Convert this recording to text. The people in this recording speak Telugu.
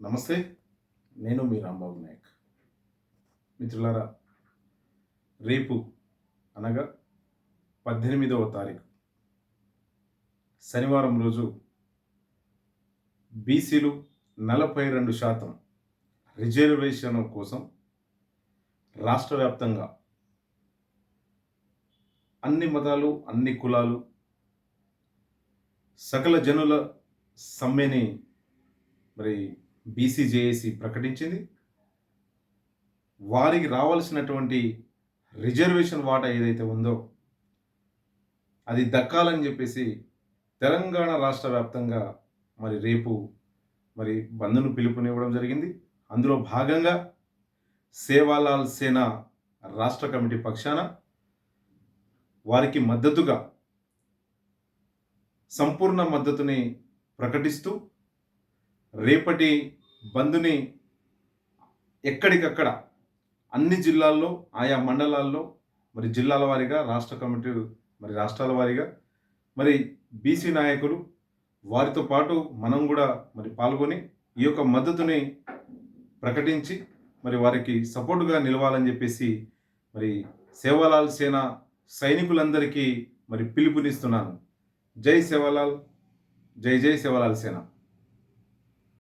నమస్తే నేను మీ రాంబాబు నాయక్. మిత్రులారా రేపు అనగా పద్దెనిమిదవ తారీఖు శనివారం రోజు బీసీలు నలభై రెండు శాతం రిజర్వేషన్ కోసం రాష్ట్ర వ్యాప్తంగా అన్ని మతాలు అన్ని కులాలు సకల జనుల సమ్మెని మరి బీసీజేఏసీ ప్రకటించింది. వారికి రావాల్సినటువంటి రిజర్వేషన్ వాటా ఏదైతే ఉందో అది దక్కాలని చెప్పేసి తెలంగాణ రాష్ట్ర వ్యాప్తంగా మరి రేపు మరి బంధును పిలుపునివ్వడం జరిగింది. అందులో భాగంగా సేవాలాల్ సేన రాష్ట్ర కమిటీ పక్షాన వారికి మద్దతుగా సంపూర్ణ మద్దతుని ప్రకటిస్తూ రేపటి బంద్ని ఎక్కడికక్కడ అన్ని జిల్లాల్లో ఆయా మండలాల్లో మరి జిల్లాల వారీగా రాష్ట్ర కమిటీ మరి రాష్ట్రాల వారీగా మరి బీసీ నాయకులు వారితో పాటు మనం కూడా మరి పాల్గొని ఈ యొక్క మద్దతుని ప్రకటించి మరి వారికి సపోర్టుగా నిలవాలని చెప్పేసి మరి సేవాలాల్ సేన సైనికులందరికీ మరి పిలుపునిస్తున్నాను. జై సేవాలాల్ జై జై సేవాలాల్ సేన.